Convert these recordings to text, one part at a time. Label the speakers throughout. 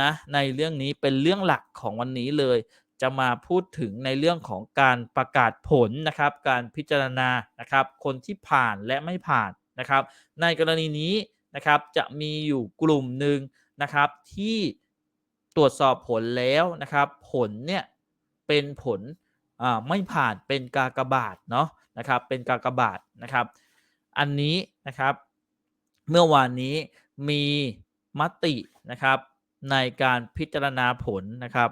Speaker 1: นะในเรื่องนี้เป็นเรื่องหลักของวันนี้เลย จะมาพูดถึงในเรื่องของการประกาศผลนะครับ การพิจารณานะครับ คนที่ผ่านและไม่ผ่านนะครับ ในกรณีนี้นะครับจะมีอยู่กลุ่มหนึ่งนะครับที่ตรวจสอบผลแล้วนะครับ ผลเนี่ยเป็นผลไม่ผ่านเป็นกากบาทเนาะนะครับ เป็นกากบาทนะครับ อันนี้นะครับ เมื่อวานนี้มีมตินะครับ ในการพิจารณาผลนะครับ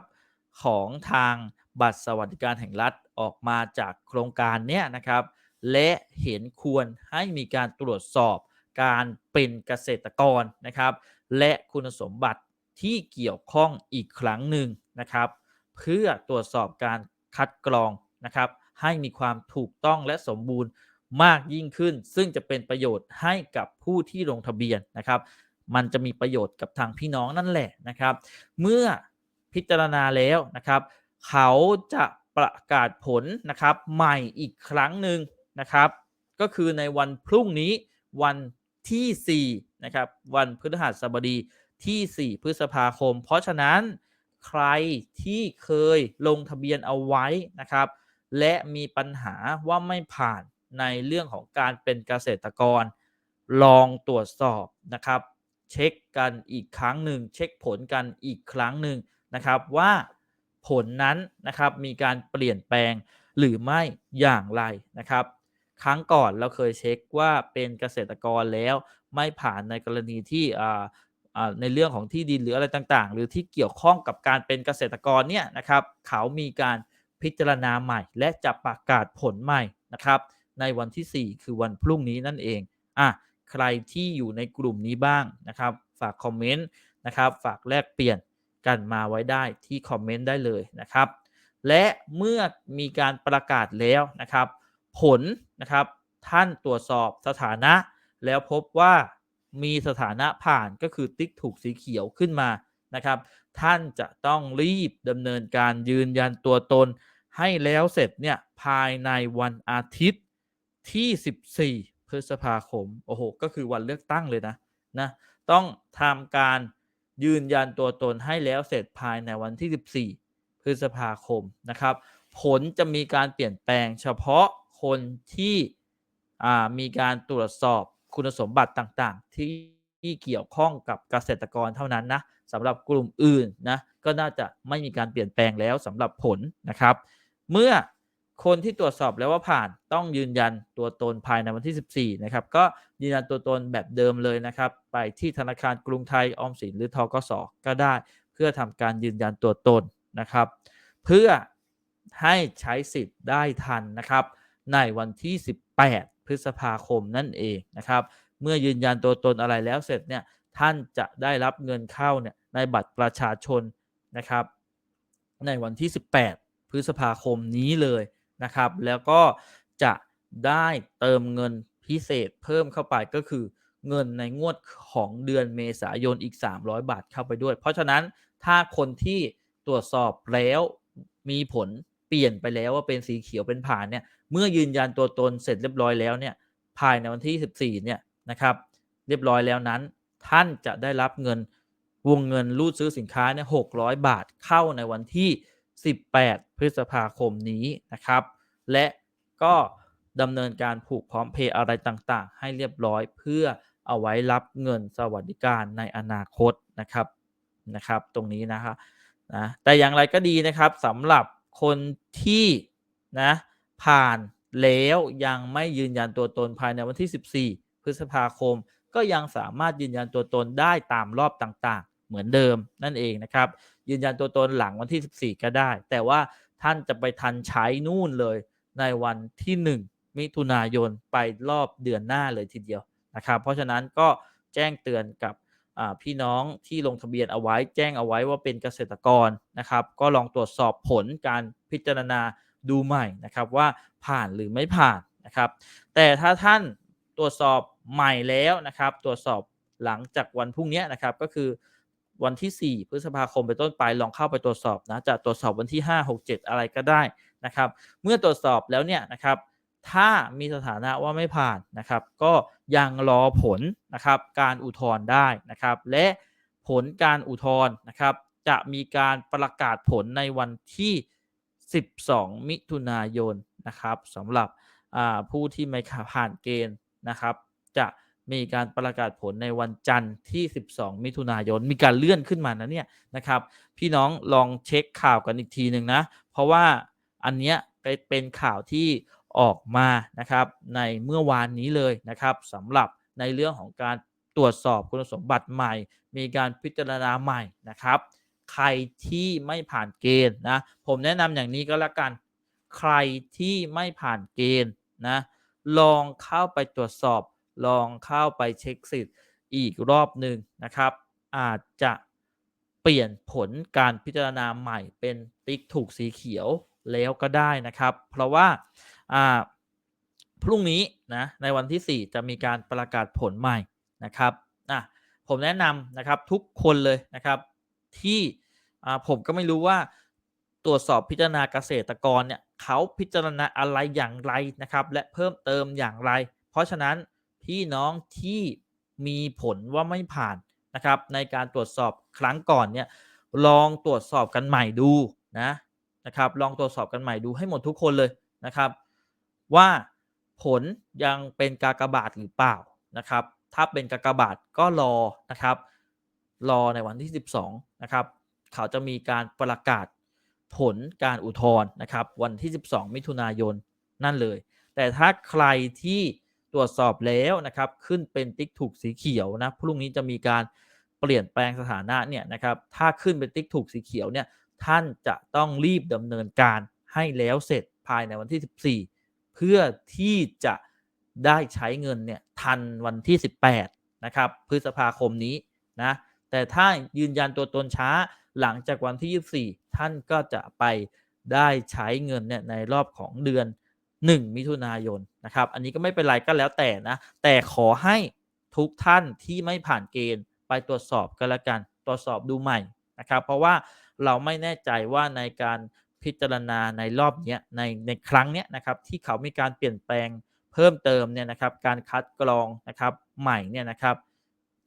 Speaker 1: ของทางบัตรสวัสดิการแห่งรัฐออกมาจากโครงการเนี้ยนะครับ และเห็นควรให้มีการตรวจสอบการเป็นเกษตรกรนะครับ และคุณสมบัติที่เกี่ยวข้องอีกครั้งหนึ่งนะครับ เพื่อตรวจสอบการคัดกรองนะครับ ให้มีความถูกต้องและสมบูรณ์มากยิ่งขึ้น ซึ่งจะเป็นประโยชน์ให้กับผู้ที่ลงทะเบียนนะครับ มันจะมีประโยชน์กับทางพี่น้องนั่นแหละนะครับ เมื่อพิจารณาแล้วนะครับ เขาจะประกาศผลนะครับใหม่อีกครั้งหนึ่งนะครับ ก็คือในวันพรุ่งนี้วันที่4นะครับวันพฤหัสบดีที่ 4 พฤษภาคม เพราะฉะนั้นใครที่เคยลงทะเบียนเอาไว้นะครับ และมีปัญหาว่าไม่ผ่านในเรื่องของการเป็นเกษตรกร ลองตรวจสอบนะครับ เช็คกันอีกครั้งหนึ่ง เช็คผลกันอีกครั้งหนึ่งนะครับว่าผลนั้นนะครับมีการเปลี่ยนแปลงหรือไม่อย่างไรนะครับ ครั้งก่อนเราเคยเช็คว่าเป็นเกษตรกรแล้วไม่ผ่านในกรณีที่ในเรื่องของที่ดินหรืออะไรต่างๆ หรือที่เกี่ยวข้องกับการเป็นเกษตรกรเนี่ยนะครับเขามีการพิจารณาใหม่ และจะประกาศผลใหม่นะครับในวันที่ 4 คือวันพรุ่งนี้นั่นเองอะ ใครที่อยู่ในกลุ่มนี้บ้างนะครับ ฝากคอมเมนต์นะครับ ฝากแลกเปลี่ยนกันมาไว้ได้ที่คอมเมนต์ได้เลยนะครับ และเมื่อมีการประกาศแล้วนะครับ ผลนะครับท่านตรวจสอบสถานะ แล้วพบว่ามีสถานะผ่านก็คือติ๊กถูกสีเขียวขึ้นมานะครับ ท่านจะต้องรีบดำเนินการยืนยันตัวตนให้แล้วเสร็จเนี่ยภายในวันอาทิตย์ที่ 14 พฤษภาคม โอ้โห ก็คือวันเลือกตั้งเลยนะนะ ต้องทำการยืนยันตัวตนให้แล้วเสร็จภายในวันที่ 14 พฤษภาคมนะครับ ผลจะมีการเปลี่ยนแปลงเฉพาะคนที่มีการตรวจสอบคุณสมบัติต่างๆ ที่ที่เกี่ยวข้องกับเกษตรกรเท่านั้นนะสำหรับกลุ่มอื่นนะก็น่าจะไม่มีการเปลี่ยนแปลงแล้วสำหรับผลนะครับ เมื่อ คนที่ตรวจสอบแล้วว่าผ่านต้องยืนยันตัวตนภายในวันที่ 14 นะครับ ก็ยืนยันตัวตนแบบเดิมเลยนะครับ ไปที่ธนาคารกรุงไทยออมสินหรือทกสก็ได้ เพื่อทำการยืนยันตัวตนนะครับ เพื่อให้ใช้สิทธิ์ได้ทันนะครับ ในวันที่ 18 พฤษภาคมนั่นเองนะครับ เมื่อยืนยันตัวตนอะไรแล้วเสร็จเนี่ยท่านจะได้รับเงินเข้าเนี่ยในบัตรประชาชนนะครับ ในวันที่ 18 พฤษภาคมนี้เลย นะครับ แล้วก็จะได้เติมเงินพิเศษเพิ่มเข้าไปก็คือเงินในงวดของเดือนเมษายนอีก 300 บาทเข้าไปด้วย เพราะฉะนั้นถ้าคนที่ตรวจสอบแล้วมีผลเปลี่ยนไปแล้วว่าเป็นสีเขียวเป็นผ่านเนี่ยเมื่อยืนยันตัวตนเสร็จเรียบร้อยแล้วเนี่ยภายในวันที่ 14เนี่ยนะครับเรียบร้อยแล้วนั้น ท่านจะได้รับเงินวงเงินรูดซื้อสินค้าเนี่ย600 บาทเข้าในวันที่ 18 พฤษภาคมนี้นะครับ และก็ดำเนินการผูกพร้อมเพย์อะไรต่างๆ ให้เรียบร้อยเพื่อเอาไว้รับเงินสวัสดิการในอนาคตนะครับนะครับ ตรงนี้นะครับนะแต่อย่างไรก็ดีนะครับสำหรับคนที่นะผ่านแล้วยังไม่ยืนยันตัวตนภายในวันที่ 14 พฤษภาคม ก็ยังสามารถยืนยันตัวตนได้ตามรอบต่างๆ เหมือนเดิมนั่นเองนะครับ ยืนยันตัวตนหลังวันที่ 14 ก็ได้ แต่ว่าท่านจะไปทันใช้นู่นเลยในวันที่ 1 มิถุนายนไปรอบเดือนหน้าเลยทีเดียวนะครับ เพราะฉะนั้นก็แจ้งเตือนกับพี่น้องที่ลงทะเบียนเอาไว้ แจ้งเอาไว้ว่าเป็นเกษตรกรนะครับ ก็ลองตรวจสอบผลการพิจารณาดูใหม่นะครับว่าผ่านหรือไม่ผ่านนะครับ แต่ถ้าท่านตรวจสอบใหม่แล้วนะครับ ตรวจสอบหลังจากวันพรุ่งนี้นะครับก็คือ วันที่ 4 พฤษภาคมไปต้นไปลองเข้าไปตรวจสอบนะจะตรวจสอบวันที่ 5 6 7 อะไรก็ได้นะครับ เมื่อตรวจสอบแล้วเนี่ยนะครับ ถ้ามีสถานะว่าไม่ผ่านนะครับ ก็ยังรอผลนะครับการอุทธรณ์ได้นะครับ และผลการอุทธรณ์นะครับ จะมีการประกาศผลในวันที่ 12 มิถุนายนนะครับสำหรับผู้ที่ไม่ผ่านเกณฑ์นะครับ จะ มีการประกาศผลในวันจันทร์ที่ 12 มิถุนายน มีการเลื่อนขึ้นมานะเนี่ยนะครับ พี่น้องลองเช็คข่าวกันอีกทีหนึ่งนะ เพราะว่าอันเนี้ยเป็นข่าวที่ออกมานะครับในเมื่อวานนี้เลยนะครับสำหรับในเรื่องของการตรวจสอบคุณสมบัติใหม่ มีการพิจารณาใหม่นะครับ ใครที่ไม่ผ่านเกณฑ์นะ ผมแนะนำอย่างนี้ก็แล้วกัน ใครที่ไม่ผ่านเกณฑ์นะลองเข้าไปตรวจสอบ ลองเข้าไปเช็คสิทธิ์อีกรอบหนึ่งนะครับ อาจจะเปลี่ยนผลการพิจารณาใหม่เป็นติ๊กถูกสีเขียวแล้วก็ได้นะครับ เพราะว่าพรุ่งนี้นะในวันที่ 4 จะมีการประกาศผลใหม่นะครับอะผมแนะนำนะครับทุกคนเลยนะครับ ที่ผมก็ไม่รู้ว่าตรวจสอบพิจารณาเกษตรกรเนี่ยเขาพิจารณาอะไรอย่างไรนะครับ และเพิ่มเติมอย่างไร เพราะฉะนั้น พี่น้องที่มีผลว่าไม่ผ่านนะครับ ในการตรวจสอบครั้งก่อนเนี่ยลองตรวจสอบกันใหม่ดูนะนะครับ ลองตรวจสอบกันใหม่ดูให้หมดทุกคนเลยนะครับ ว่าผลยังเป็นกากบาทหรือเปล่านะครับ ถ้าเป็นกากบาทก็รอนะครับ รอในวันที่ 12 นะครับ เขาจะมีการประกาศผลการอุทธรณ์นะครับ วันที่ 12 มิถุนายนนั่นเลย แต่ถ้าใครที่ ตรวจสอบแล้วนะครับ ขึ้นเป็นติ๊กถูกสีเขียวนะพรุ่งนี้จะมีการเปลี่ยนแปลงสถานะเนี่ยนะครับ ถ้าขึ้นเป็นติ๊กถูกสีเขียวเนี่ยท่านจะต้องรีบดำเนินการให้แล้วเสร็จภายในวันที่ 14 เพื่อที่จะได้ใช้เงินเนี่ยทันวันที่ 18 นะครับ พฤษภาคมนี้นะ แต่ถ้ายืนยันตัวตนช้าหลังจากวันที่ 24 ท่านก็จะไปได้ใช้เงินเนี่ยในรอบของเดือน 1 มิถุนายนนะครับ อันนี้ก็ไม่เป็นไรก็แล้วแต่นะ แต่ขอให้ทุกท่านที่ไม่ผ่านเกณฑ์ไปตรวจสอบกันละกัน ตรวจสอบดูใหม่นะครับ เพราะว่าเราไม่แน่ใจว่าในการพิจารณาในรอบนี้ในในครั้งนี้นะครับที่เขามีการเปลี่ยนแปลงเพิ่มเติมเนี่ยนะครับ การคัดกรองนะครับใหม่เนี่ยนะครับ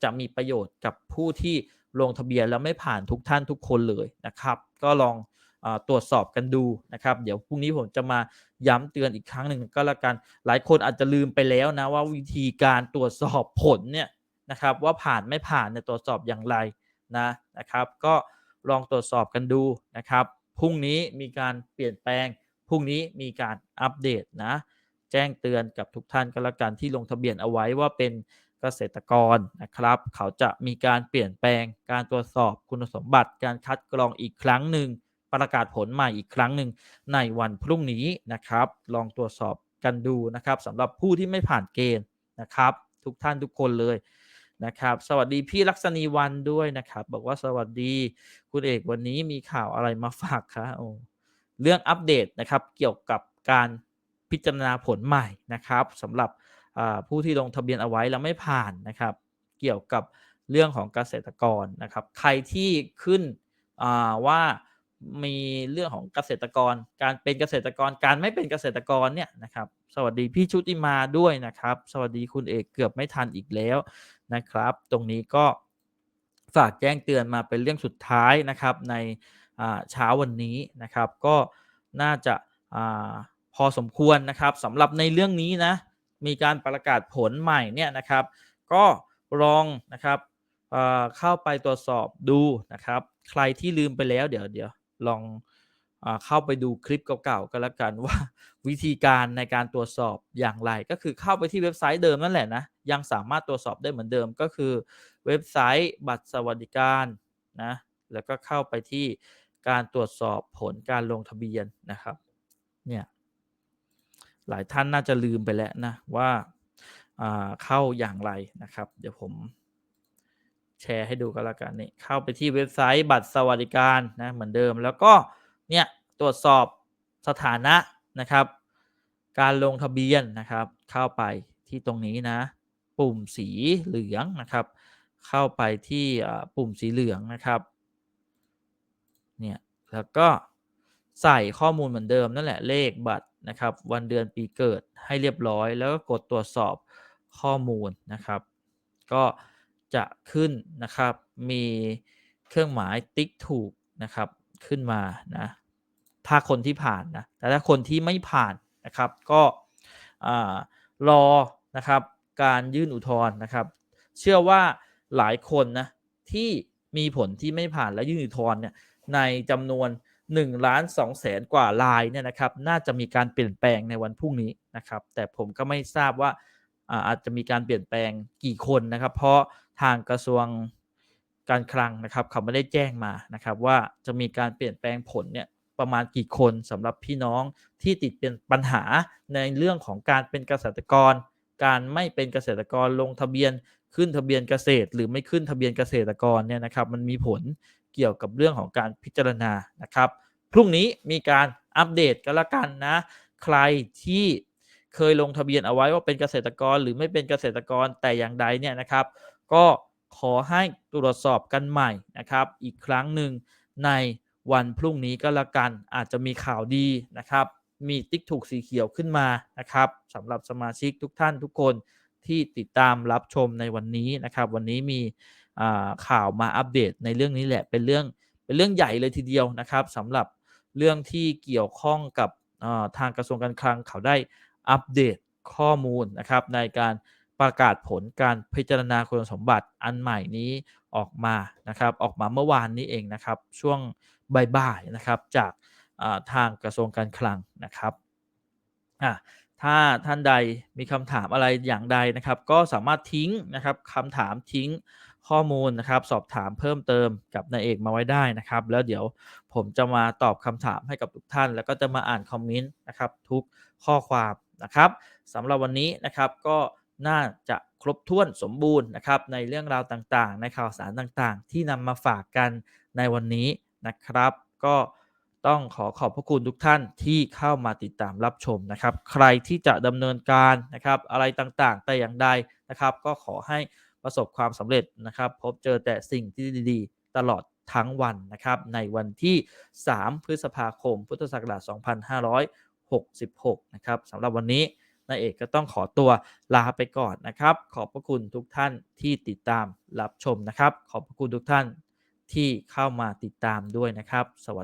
Speaker 1: จะมีประโยชน์กับผู้ที่ลงทะเบียนแล้วไม่ผ่านทุกท่านทุกคนเลยนะครับ ก็ลอง ตรวจสอบกันดูนะครับ เดี๋ยวพรุ่งนี้ผมจะมาย้ำเตือนอีกครั้งหนึ่งก็แล้วกัน หลายคนอาจจะลืมไปแล้วนะว่าวิธีการตรวจสอบผลเนี่ยนะครับว่าผ่านไม่ผ่านเนี่ยตรวจสอบอย่างไรนะนะครับ ก็ลองตรวจสอบกันดูนะครับพรุ่งนี้มีการเปลี่ยนแปลงพรุ่งนี้มีการอัปเดตนะแจ้งเตือนกับทุกท่านก็แล้วกันที่ลงทะเบียนเอาไว้ว่าเป็นเกษตรกรนะครับ เขาจะมีการเปลี่ยนแปลงการตรวจสอบคุณสมบัติการคัดกรองอีกครั้งหนึ่ง ประกาศผลใหม่อีกครั้งหนึ่งในวันพรุ่งนี้นะครับ ลองตรวจสอบกันดูนะครับสำหรับผู้ที่ไม่ผ่านเกณฑ์นะครับ ทุกท่านทุกคนเลยนะครับ สวัสดีพี่ลักษณีวันด้วยนะครับ บอกว่าสวัสดีคุณเอกวันนี้มีข่าวอะไรมาฝากคะโอ้เรื่องอัปเดตนะครับเกี่ยวกับการพิจารณาผลใหม่นะครับสำหรับผู้ที่ลงทะเบียนเอาไว้แล้วไม่ผ่านนะครับ เกี่ยวกับเรื่องของเกษตรกรนะครับ ใครที่ขึ้นว่า มีเรื่องของเกษตรกร การเป็นเกษตรกรการไม่เป็นเกษตรกรเนี่ยนะครับ สวัสดีพี่ชุติมาด้วยนะครับ สวัสดีคุณเอกเกือบไม่ทันอีกแล้วนะครับ ตรงนี้ก็ฝากแจ้งเตือนมาเป็นเรื่องสุดท้ายนะครับในเช้าวันนี้นะครับ ก็น่าจะพอสมควรนะครับสำหรับในเรื่องนี้นะมีการประกาศผลใหม่เนี่ยนะครับ ก็ลองนะครับเข้าไปตรวจสอบดูนะครับ ใครที่ลืมไปแล้วเดี๋ยวเดี๋ยว ลองอเข้าไปดูคลิปเก่าๆก็แล้วกันว่าวิธีการในการตรวจสอบอย่างไร ก็คือเข้าไปที่เว็บไซต์เดิมนั่นแหละนะยังสามารถตรวจสอบได้เหมือนเดิมก็คือเว็บไซต์บัตรสวัสดิการนะแล้วก็เข้าไปที่การตรวจสอบผลการลงทะเบียนนะครับเนี่ยหลายท่านน่าจะลืมไปแล้วนะว่าเข้าอย่างไรนะครับ เดี๋ยวผม แชร์ให้ดูกันแล้วกันนี่เข้าไปที่เว็บไซต์บัตรสวัสดิการนะเหมือนเดิม แล้วก็เนี่ยตรวจสอบสถานะนะครับ การลงทะเบียนนะครับ เข้าไปที่ตรงนี้นะ ปุ่มสีเหลืองนะครับ เข้าไปที่ปุ่มสีเหลืองนะครับเนี่ยแล้วก็ใส่ข้อมูลเหมือนเดิมนั่นแหละเลขบัตรนะครับ วันเดือนปีเกิดให้เรียบร้อย แล้วก็กดตรวจสอบข้อมูลนะครับ ก็ จะขึ้นนะครับ มีเครื่องหมายติ๊กถูกนะครับขึ้นมานะถ้าคนที่ผ่านนะแต่ถ้าคนที่ไม่ผ่านนะครับ ก็รอนะครับการยื่นอุทธรณ์นะครับ เชื่อว่าหลายคนนะที่มีผลที่ไม่ผ่านและยื่นอุทธรณ์เนี่ยในจำนวน1ล้าน2แสนกว่าลายเนี่ยนะครับ น่าจะมีการเปลี่ยนแปลงในวันพรุ่งนี้นะครับ แต่ผมก็ไม่ทราบว่าอาจจะมีการเปลี่ยนแปลงกี่คนนะครับ เพราะ ทางกระทรวงการคลังนะครับเขาไม่ได้แจ้งมานะครับว่าจะมีการเปลี่ยนแปลงผลเนี่ยประมาณกี่คนสำหรับพี่น้องที่ติดเป็นปัญหาในเรื่องของการเป็นเกษตรกร การไม่เป็นเกษตรกรลงทะเบียนขึ้นทะเบียนเกษตร หรือไม่ขึ้นทะเบียนเกษตรกรเนี่ยนะครับมันมีผลเกี่ยวกับเรื่องของการพิจารณานะครับ พรุ่งนี้มีการอัปเดตกันละกันนะ ใครที่เคยลงทะเบียนเอาไว้ว่าเป็นเกษตรกรหรือไม่เป็นเกษตรกรแต่อย่างใดเนี่ยนะครับ ก็ขอให้ตรวจสอบกันใหม่นะครับ อีกครั้งหนึ่งในวันพรุ่งนี้ก็แล้วกันอาจจะมีข่าวดีนะครับ มีติ๊กถูกสีเขียวขึ้นมานะครับสำหรับสมาชิกทุกท่านทุกคนที่ติดตามรับชมในวันนี้นะครับ วันนี้มีข่าวมาอัปเดตในเรื่องนี้แหละเป็นเรื่องเป็นเรื่องใหญ่เลยทีเดียวนะครับสำหรับเรื่องที่เกี่ยวข้องกับทางกระทรวงการคลังเขาได้อัปเดตข้อมูลนะครับในการ ประกาศผลการพิจารณาคุณสมบัติอันใหม่นี้ออกมานะครับ ออกมาเมื่อวานนี้เองนะครับ ช่วงบ่ายๆนะครับจากทางกระทรวงการคลังนะครับถ้าท่านใดมีคำถามอะไรอย่างใดนะครับ ก็สามารถทิ้งนะครับคำถามทิ้งข้อมูลนะครับ สอบถามเพิ่มเติมกับนายเอกมาไว้ได้นะครับ แล้วเดี๋ยวผมจะมาตอบคำถามให้กับทุกท่าน แล้วก็จะมาอ่านคอมเมนต์นะครับทุกข้อความนะครับสำหรับวันนี้นะครับก็ น่าจะครบถ้วนสมบูรณ์นะครับในเรื่องราวต่างๆ ในข่าวสารต่างๆ ที่นำมาฝากกันในวันนี้นะครับ ก็ต้องขอขอบพระคุณทุกท่านที่เข้ามาติดตามรับชมนะครับ ใครที่จะดำเนินการนะครับ อะไรต่างๆ แต่อย่างใดนะครับ ก็ขอให้ประสบความสำเร็จนะครับ พบเจอแต่สิ่งที่ดีๆ ตลอดทั้งวันนะครับ ในวันที่ 3 พฤษภาคม พุทธศักราช 2566 นะครับสำหรับวันนี้ นายเอกก็ต้องขอตัวลาไปก่อนนะครับ ขอบพระคุณทุกท่านที่ติดตามรับชมนะครับ ขอบพระคุณทุกท่านที่เข้ามาติดตามด้วยนะครับ สวัสดี